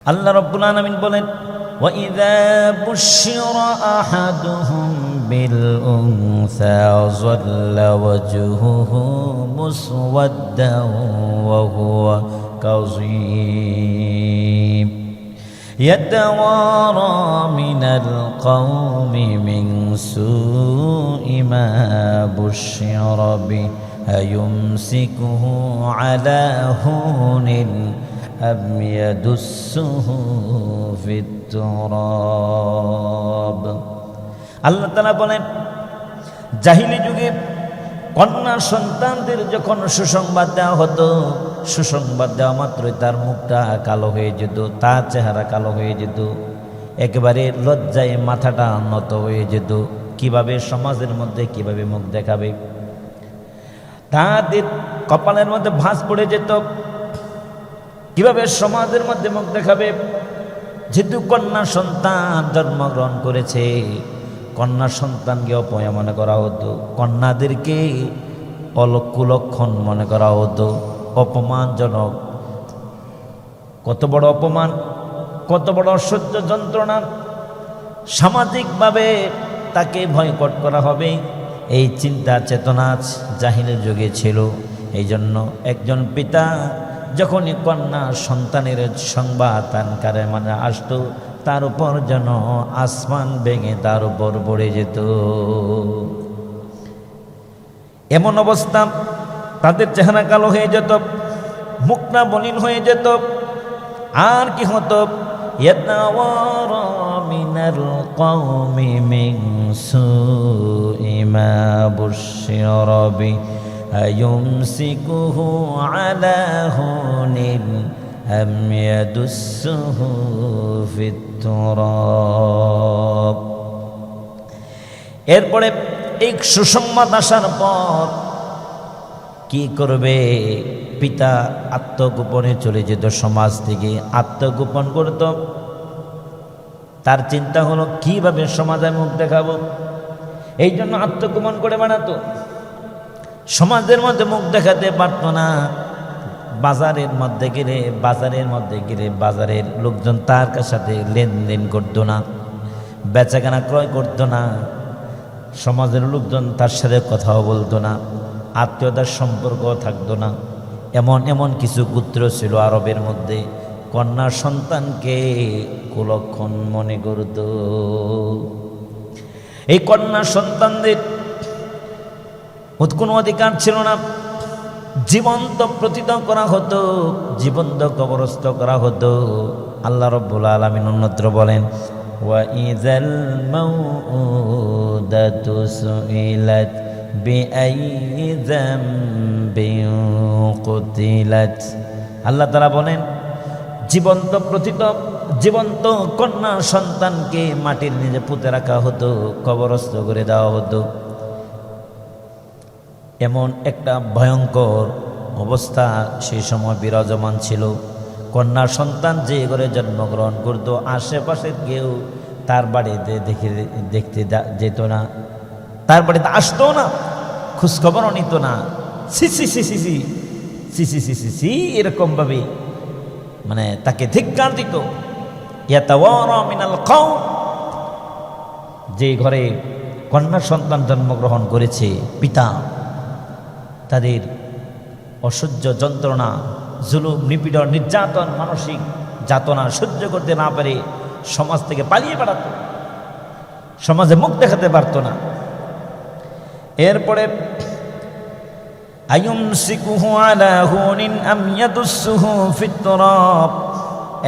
আল্লাহ রব্বুল আলামিন বলেন وَإِذَا بُشِّرَ أَحَدُهُم بِالْأُنثَى ظَلَّ وَجْهُهُ مُسْوَدًّا وَهُوَ كَظِيمٌ يتوارى من القوم من سوء ما بشر به أيمسكه على هون أم يدسه في التراب আল্লাহ তালা বলেন জাহিলি যুগে কন্যা সন্তানদের যখন সুসংবাদ দেওয়া হতো সুসংবাদ দেওয়া মাত্রই তার মুখটা কালো হয়ে যেত তার চেহারা কালো হয়ে যেত একেবারে লজ্জায় মাথাটা নত হয়ে যেত কিভাবে সমাজের মধ্যে কিভাবে মুখ দেখাবে তাদের কপালের মধ্যে ভাঁজ পড়ে যেত কীভাবে সমাজের মধ্যে মুখ দেখাবে? যেহেতু কন্যা সন্তান জন্মগ্রহণ করেছে, কন্যা সন্তানকে অপয়া মনে করা হতো, কন্যাদেরকে অলকুলক্ষণ মনে করা হতো। অপমানজনক। কত বড় অপমান, কত বড় অসহ্য যন্ত্রণা। সামাজিকভাবে তাকে ভয়কট করা হবে। এই চিন্তা চেতনা জাহিনের যুগে ছিল। এই জন্য একজন পিতা যখনই কন্যা সন্তানের সংবাদ আনকারে মানে আসতো, তার উপর যেন আসমান ভেঙে তার উপর পড়ে যেত। এমন অবস্থা তাদের চেহারা কালো হয়ে যেত মুখনা বলিন হয়ে যেত। আর কি হতো? মিন সুইমা বুশিরবি من سوء ما بشر به أيمسكه على هون أم يدسه في التراب এরপরে এই সুসংবাদ আসার পর কি করবে পিতা আত্মগোপনে চলে যেত সমাজ থেকে আত্মগোপন করত তার চিন্তা হলো কিভাবে সমাজে মুখ দেখাবো এই জন্য আত্মগোপন করে বানাতো সমাজের মধ্যে মুখ দেখাতে পারতো না। বাজারের মধ্যে গেলে বাজারের মধ্যে গেলে বাজারের লোকজন তার সাথে লেনদেন করতো না, বেচাকেনা ক্রয় করতো না। সমাজের লোকজন তার সাথে কথাও বলতো না, আত্মীয়তার সম্পর্ক থাকতো না। এমন এমন কিছু পুত্র ছিল আরবের মধ্যে, কন্যা সন্তানকে কুলক্ষণ মনে করত। এই কন্যা সন্তানদের কোনো অধিকার ছিল না। জীবন্ত প্রতীত করা হতো, জীবন্ত কবরস্থ করা হতো। আল্লাহ রব্বুল আলমিন অন্যত্র বলেন আল্লাহ তারা বলেন, জীবন্ত প্রথিত জীবন্ত কন্যা সন্তানকে মাটির নিজে পুঁতে রাখা হতো, কবরস্থ করে দেওয়া হতো। এমন একটা ভয়ঙ্কর অবস্থা সেই সময় বিরাজমান ছিল কন্যা সন্তান যে ঘরে জন্মগ্রহণ করত আশেপাশের কেউ তার বাড়িতে দেখে দেখতে যেত না তার বাড়িতে আসতো না খোঁজখবরও নিত না সি সি সি সি সি সি এরকমভাবে মানে তাকে ধিক্কার দিত যে ঘরে কন্যা সন্তান জন্মগ্রহণ করেছে পিতা তাদের অসহ্য যন্ত্রণা, জুলুম, নিপীড়ন, নির্যাতন, মানসিক যাতনা সহ্য করতে না পারে সমাজ থেকে পালিয়ে বেড়াত। সমাজে মুখ দেখাতে পারত না। এরপরে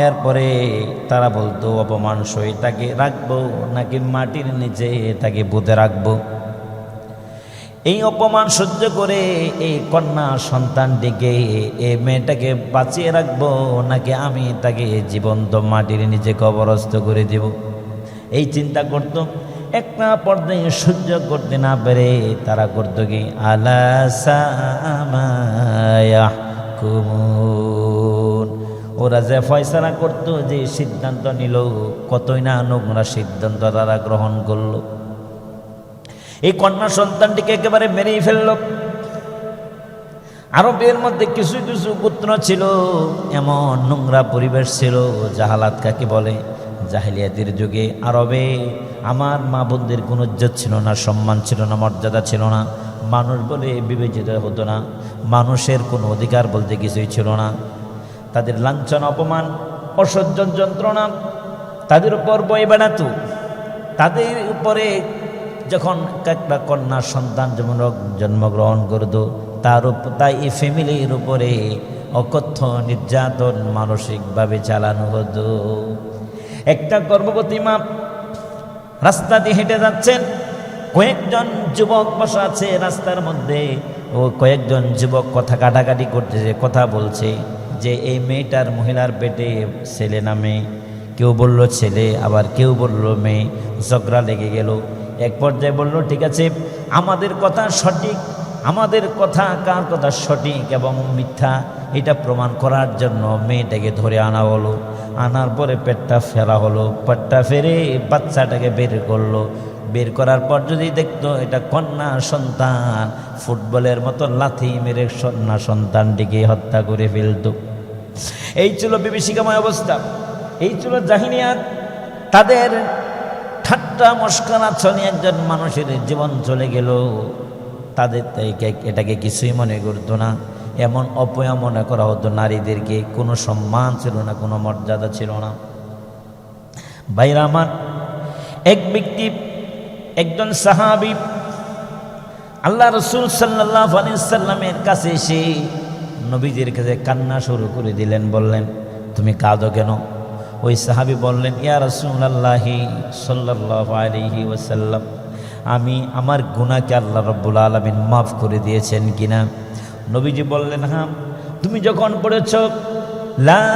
এরপরে তারা বলতো, অপমান সই তাকে রাখব, নাকি মাটির নিচে তাকে বুঝে রাখব? এই অপমান সহ্য করে এই কন্যা সন্তানটিকে এই মেয়েটাকে বাঁচিয়ে রাখব নাকি আমি তাকে জীবন্ত মাটির নিচে কবরস্থ করে দেব? এই চিন্তা করত। একটা পর্যায়ে সহ্য করতে না পেরে তারা করত কি ওরা যে ফয়সালা করত, যে সিদ্ধান্ত নিল, কতই না নোংরা সিদ্ধান্ত তারা গ্রহণ করল। এই কন্যা সন্তানটিকে একেবারে মেরেই ফেলল। আরবের মধ্যে কিছু কিছু পুত্র ছিল, এমন নোংরা পরিবেশ ছিল, জাহালাত কাকে বলে? জাহিলিয়াতের যুগে আরবে আমার মা বোনদের কোনো ইজ্জত ছিল না, সম্মান ছিল না, মর্যাদা ছিল না। মানুষ বলে বিবেচিত হতো না, মানুষের কোনো অধিকার বলতে কিছুই ছিল না। তাদের লাঞ্ছন, অপমান, অসহ্য যন্ত্রণা, তাদের উপর বয়ে বেড়াতো। তাদের উপরে যখন একটা কন্যা সন্তান যেমন জন্মগ্রহণ করত, তার উপ তাই এই ফ্যামিলির উপরে অকথ্য নির্যাতন মানসিকভাবে চালানো হতো। একটা গর্ভবতী মা রাস্তা দিয়ে হেঁটে যাচ্ছেন। কয়েকজন যুবক বসা আছে রাস্তার মধ্যে ও কয়েকজন যুবক কথা কাটাকাটি করতেছে কথা বলছে যে, এই মেয়েটার মহিলার পেটে ছেলে না মেয়ে। কেউ বলল, ছেলে। আবার কেউ বলল, মেয়ে। ঝগড়া লেগে গেল। এক পর্যায়ে বলল, ঠিক আছে, আমাদের কথা সঠিক, আমাদের কথা কার কথা সঠিক এবং মিথ্যা এটা প্রমাণ করার জন্য মেয়েটাকে ধরে আনা হলো। আনার পরে পেটটা ফেরা হলো, পেটটা ফেরে বাচ্চাটাকে বের করল। বের করার পর যদি দেখতো এটা কন্যা সন্তান, ফুটবলের মতো লাথি মেরে কন্যা সন্তানটিকে হত্যা করে ফেলত। এই ছিল বিভীষিকাময় অবস্থা। এই ছিল জাহিনিয়াত। তাদের ঠাট্টা মস্করা ছনি একজন মানুষের জীবন চলে গেল। তাদের এটাকে কিছুই মনে করতো না। এমন অপয়া মনে করা হতো নারীদেরকে। কোনো সম্মান ছিল না, কোনো মর্যাদা ছিল না। ভাইরা আমার, এক ব্যক্তি, একজন সাহাবি আল্লাহ রসুল সাল্লাহ সাল্লামের কাছে এসে নবীজির কাছে কান্না শুরু করে দিলেন, বললেন, তুমি কাঁদো কেন? ওই সাহাবি বললেন, ইয়া রসুল আল্লাহি সাল্লাহ আলহি ওসাল্লাম আমি আমার গুণাকে আল্লাহ রব্বুল আলমিন মাফ করে দিয়েছেন কিনা? নবীজি বললেন হ্যাঁ তুমি যখন পড়েছ, লা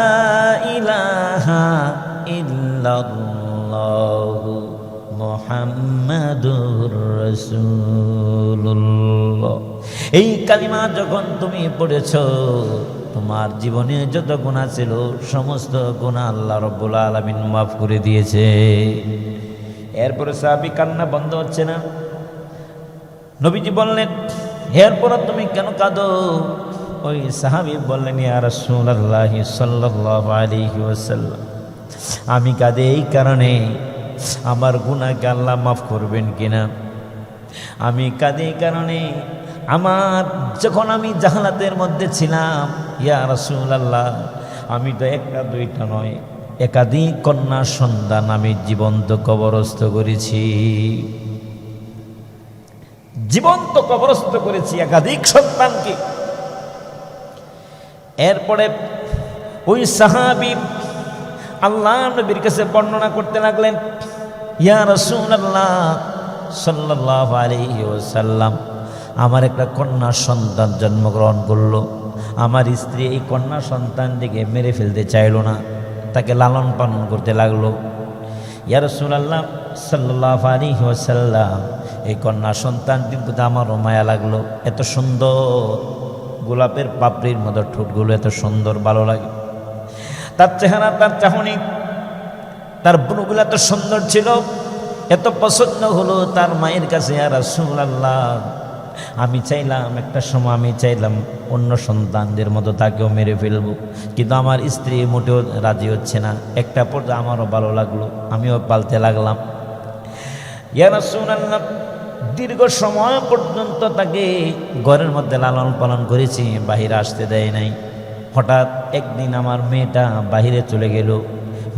ইলাহা রসুল্লাহ এই কালিমা যখন তুমি পড়েছ তোমার জীবনে যত গুণা ছিল, সমস্ত গুণা আল্লাহ রব্বুল আলমিন মাফ করে দিয়েছে। এরপরে সাহাবি কান্না বন্ধ হচ্ছে না। নবীজি বললেন, এরপর তুমি কেন কাঁদো? ওই সাহাবি বললেন আমি কাঁদে এই কারণে আমার গুণাকে আল্লাহ মাফ করবেন কিনা? আমি কাঁদে এই কারণে আমার, যখন আমি জাহালাতের মধ্যে ছিলাম ইয়া রাসূলুল্লাহ, আমি তো একটা দুইটা নয়, একাধিক কন্যা সন্তান আমি জীবন্ত কবরস্থ করেছি। জীবন্ত কবরস্থ করেছি একাধিক সন্তানকে। এরপরে ওই সাহাবি আল্লাহ নবীর কাছে বর্ণনা করতে লাগলেন, ইয়া রাসূলুল্লাহ সাল্লাল্লাহু আলাইহি ওয়াসাল্লাম, আমার একটা কন্যা সন্তান জন্মগ্রহণ করল। আমার স্ত্রী এই কন্যা সন্তানটিকে মেরে ফেলতে চাইলো না, তাকে লালন পালন করতে লাগল। ইয়া রাসূলুল্লাহ সাল্লাল্লাহু আলাইহি ওয়াসাল্লাম, এই কন্যা সন্তানটি প্রতি আমারও মায়া লাগল। এত সুন্দর, গোলাপের পাপড়ির মতো ঠোঁটগুলো এত সুন্দর, ভালো লাগে। তার চেহারা, তার চাহনি, তার বুনুগুলো এত সুন্দর ছিল। এত পছন্দ হলো তার মায়ের কাছে আর আল্লাহ আমি চাইলাম, একটা সময় আমি চাইলাম অন্য সন্তানদের মতো তাকেও মেরে ফেলব। কিন্তু আমার স্ত্রী মোটেও রাজি হচ্ছে না। একটা পর্যায়ে আমারও ভালো লাগল, আমিও পালতে লাগলাম। দীর্ঘ সময় পর্যন্ত তাকে ঘরের মধ্যে লালন পালন করেছি, বাহিরে আসতে দেয় নাই। হঠাৎ একদিন আমার মেয়েটা বাহিরে চলে গেল।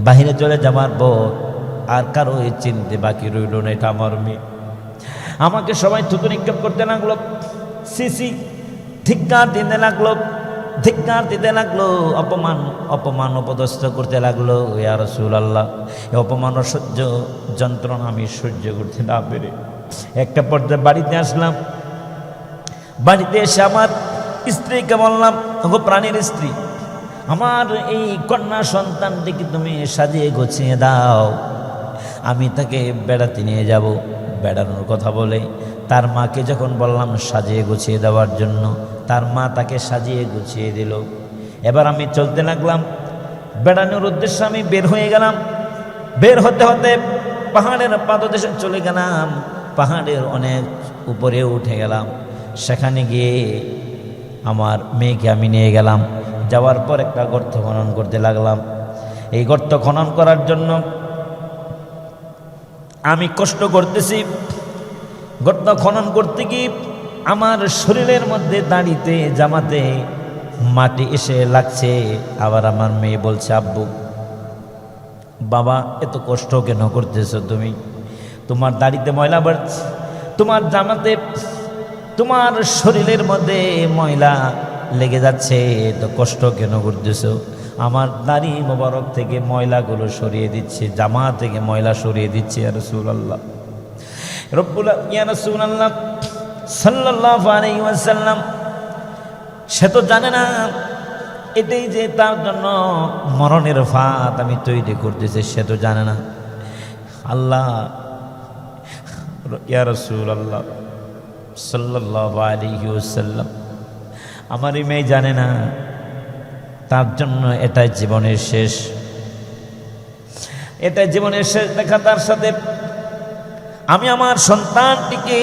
বাহিরে চলে যাবার পর আর কারও চিনতে বাকি রইল না, এটা আমার মেয়ে। আমাকে সবাই থুতু নিক্ষেপ করতে লাগল। সিসি ধিক্কার দিতে লাগল, ধিক্কার দিতে লাগল, অপমান অপমান অপদস্থ করতে লাগল। ইয়া রসুল আল্লাহ অপমান ও সহ্য যন্ত্রণা আমি সহ্য করতে না পেরে একটা পর্যায়ে বাড়িতে আসলাম। বাড়িতে এসে আমার স্ত্রীকে বললাম, ওগো প্রাণীর স্ত্রী, আমার এই কন্যা সন্তানটিকে তুমি সাজিয়ে গুছিয়ে দাও। আমি তাকে বেড়াতে নিয়ে যাব। বেড়ানোর কথা বলে। তার মাকে যখন বললাম সাজিয়ে গুছিয়ে দেওয়ার জন্য, তার মা তাকে সাজিয়ে গুছিয়ে দিল। এবার আমি চলতে লাগলাম। বেড়ানোর উদ্দেশ্যে আমি বের হয়ে গেলাম। বের হতে হতে পাহাড়ের পাদদেশে চলে গেলাম। পাহাড়ের অনেক উপরে উঠে গেলাম। সেখানে গিয়ে আমার মেয়েকে আমি নিয়ে গেলাম। যাওয়ার পর একটা গর্ত খনন করতে লাগলাম। এই গর্ত খনন করার জন্য আমি কষ্ট করতেছি, গর্ত খনন করতে গিয়ে আমার শরীরের মধ্যে দাঁড়িতে, জামাতে মাটি এসে লাগছে। আবার আমার মেয়ে বলছে, আব্বু, বাবা, এত কষ্ট কেন করতেছো তুমি? তোমার দাড়িতে ময়লা বাড়ছে তোমার জামাতে, তোমার শরীরের মধ্যে ময়লা লেগে যাচ্ছে তো কষ্ট কেন করতেছো? আমার দাড়ি মোবারক থেকে ময়লাগুলো সরিয়ে দিচ্ছে জামা থেকে ময়লা সরিয়ে দিচ্ছে আর রসুল্লাহ আলাইহি ওয়াসাল্লাম, সে তো জানে না, এটাই যে তার জন্য মরণের ফাঁদ আমি তৈরি করতেছি, সে তো জানে না। আল্লাহ, ইয়া রাসূলুল্লাহ, সাল্লাল্লাহু আলাইহি ওয়াসাল্লাম, আমার মেয়ে জানে না। তার জন্য এটাই জীবনের শেষ। এটাই জীবনের শেষ। দেখা তার সাথে আমি আমার সন্তানটিকে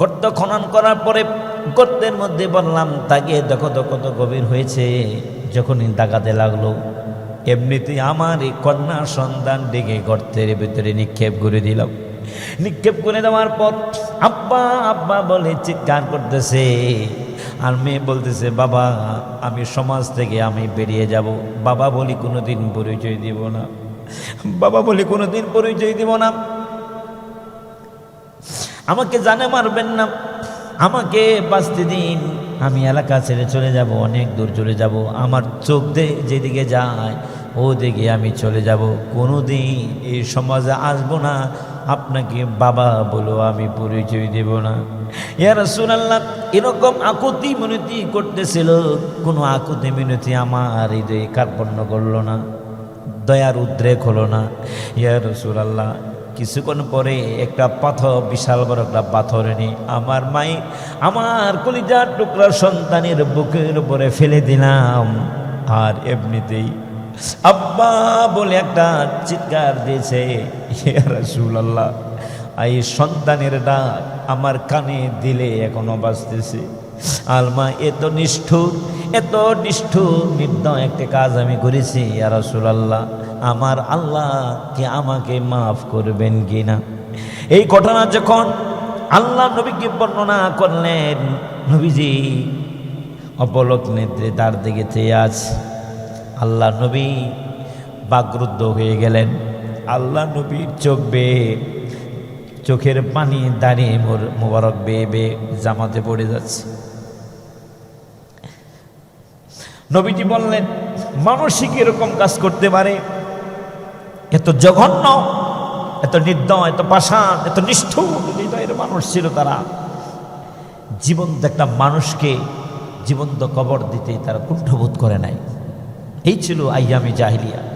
গর্ত খনন করার পরে গর্তের মধ্যে বললাম তাকে দেখো তো কত গভীর হয়েছে। যখনই দাগাতে লাগল, এমনিতেই আমার এই কন্যা সন্তান ডেকে গর্তের ভিতরে নিক্ষেপ করে দিলাম নিক্ষেপ করে দেওয়ার পর আব্বা আব্বা বলে চিৎকার করতেছে আর মেয়ে বলতেছে, বাবা, আমি সমাজ থেকে আমি বেরিয়ে যাব। বাবা বলি, কোনোদিন পরিচয় দিব না। বাবা বলি, কোনোদিন পরিচয় দিব না। আমাকে জানে মারবেন না। আমাকে বাঁচতে দিন। আমি এলাকা ছেড়ে চলে যাব, অনেক দূর চলে যাব। আমার চোখ দিয়ে যেদিকে যায় ও দিকে আমি চলে যাব। কোনো দিন এই সমাজে আসব না। আপনাকে বাবা বলো আমি পরিচয় দেব না। ইয়ার সুনাল্লাহ এরকম আকুতি মিনতি করতেছিল, কোনো আকুতি মিনতি আমার হৃদয়ে কার্পণ্য করল না, দয়ার উদ্রেক হলো না। ইয়া রসুলাল্লাহ, কিছুক্ষণ পরে একটা পাথর, বিশাল বড় একটা পাথর এনে আমার মাই আমার কলিজার টুকরা সন্তানের বুকের উপরে ফেলে দিলাম। আর এমনিতেই আব্বা বলে একটা চিৎকার দিয়েছে, ইয়া রসুলাল্লাহ। এই সন্তানের ডাক আমার কানে দিলে এখনও বাঁচতেছে আলমা এত নিষ্ঠুর এত নিষ্ঠুর, নির্দয় একটা কাজ আমি করেছি আর আল্লাহ আমার আল্লাহ কি আমাকে মাফ করবেন কি না এই ঘটনা যখন আল্লাহ নবীকে বর্ণনা করলেন, নবীজি অপলক নেত্রে তার দিকে চেয়ে আছে। আল্লাহ নবী বাগরুদ্ধ হয়ে গেলেন। আল্লাহ নবীর চোখ চোখের পানি দাঁড়িয়ে মোর মোবারক বেয়ে বেয়ে জামাতে পড়ে যাচ্ছে। নবীজি বললেন মানসিক এরকম কাজ করতে পারে? এত জঘন্য, এত নির্দয়, এত পাষাণ, এত নিষ্ঠুর, হৃদয়ের মানুষ ছিল তারা। জীবন্ত একটা মানুষকে জীবন্ত কবর দিতে তারা কুণ্ঠবোধ করে নাই। এই ছিল আইয়ামি জাহিলিয়া।